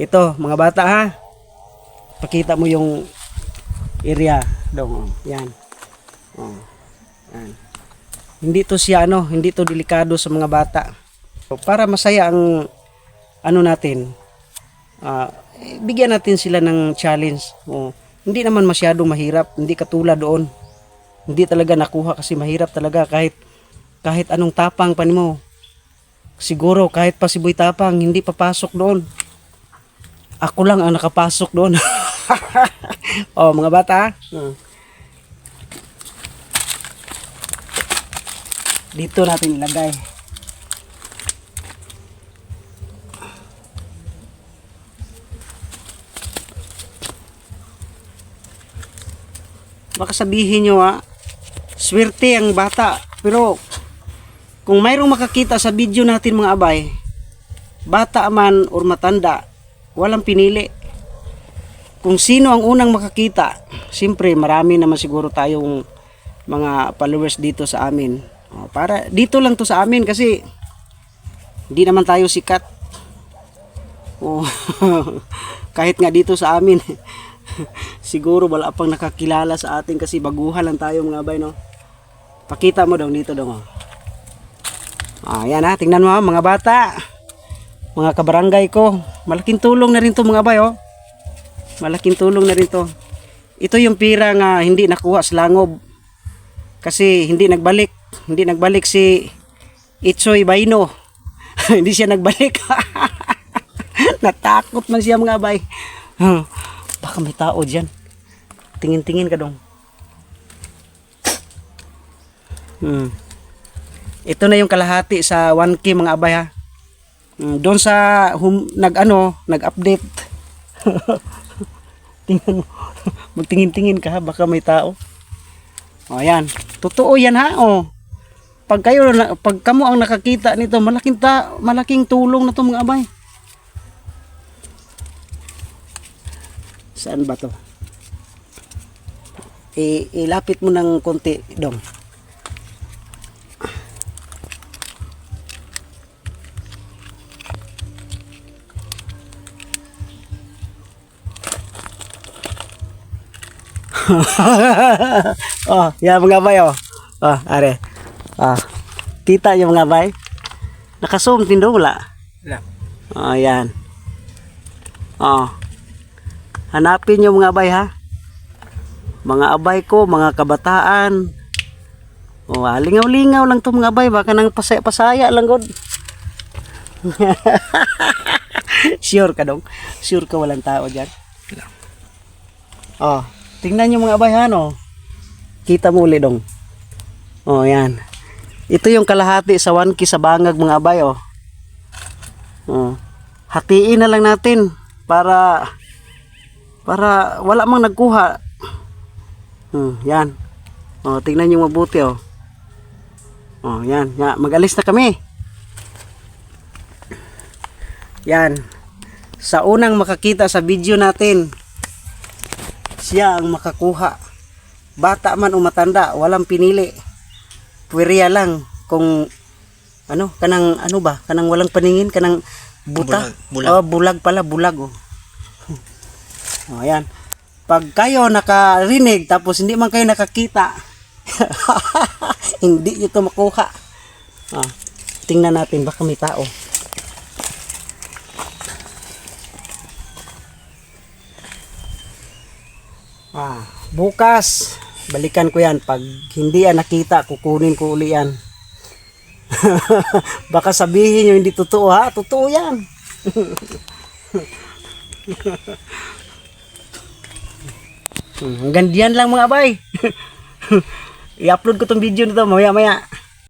Ito, mga bata ha. Pakita mo yung area dong. oh. Yan. Oh. Yan. Hindi to siya ano, hindi to delikado sa mga bata. Para masaya ang ano natin. ah, bigyan natin sila ng challenge. Oh. Hindi naman masyadong mahirap, hindi katulad doon. Hindi talaga nakuha kasi mahirap talaga kahit kahit anong tapang pa mo. Siguro kahit pa si Boy Tapang hindi papasok doon. Ako lang ang nakapasok doon. oh, mga bata. hmm. Dito natin ilagay. Baka sabihin nyo ha, swerte ang bata. Pero kung mayroong makakita sa video natin mga abay, bata man or matanda, walang pinili. Kung sino ang unang makakita, siyempre marami naman siguro tayong mga followers dito sa amin. O, para dito lang to sa amin kasi hindi naman tayo sikat. O, kahit nga dito sa amin, siguro wala pang nakakilala sa atin kasi baguhan lang tayo mga abay no. Pakita mo daw dito daw. Ah, yan ha, tingnan mo ha, mga bata. Mga kabarangay ko. Malaking tulong na rin to mga bay, oh. Malaking tulong na rin to. Ito yung pira nga hindi nakuha sa langob. Kasi hindi nagbalik. Hindi nagbalik si Itsoy Baino. hindi siya nagbalik. Natakot man siya mga bay. Baka may tao dyan. Tingin-tingin ka dong. Hmm. Ito na yung kalahati sa 1K mga abay ha. Mm, Doon sa hum, nag ano, nag-update. Tingnan mo. Magtingin-tingin ka ha, baka may tao. O yan. Totoo yan ha. O. Pag kayo pag kamo ang nakakita nito, malaking ta, malaking tulong na to mga abay. Saan ba to? I, ilapit mo ng konti dong. oh, yan mga bay oh. Oh, are. Ah. Kita yung mga bay. Naka-zoom tindo wala. Wala. Oh, yan. Oh. Hanapin yung mga bay ha. Mga abay ko, mga kabataan. Oh, lingaw-lingaw lang to mga bay, baka nang pasaya-pasaya lang god. sure ka dong? Sure ka walang tao diyan? Oh, tingnan yung mga abay ha no. Kita mo uli dong. Oh, yan. Ito yung kalahati sa 1K sa bangag mga abay oh. Oh. Hatiin na lang natin para para wala mang nagkuha. Hmm, yan. Oh, tingnan niyo mabuti oh. Oh, yan. Ya, mag-alis na kami. Yan. Sa unang makakita sa video natin, siya ang makakuha. Bata man o matanda, walang pinili. Pweriya lang kung ano, kanang ano ba, kanang walang paningin, kanang buta. Bulag, bulag. Oh, bulag pala, bulag oh. Oh, ayan. Pag kayo nakarinig tapos hindi man kayo nakakita, hindi nyo to makuha. Ah, tingnan natin baka may tao. Ah, bukas balikan ko yan pag hindi yan nakita kukunin ko uli yan. baka sabihin nyo hindi totoo ha, totoo yan. Hmm, Hanggang diyan lang mga bay. I-upload ko tong video nito maya maya.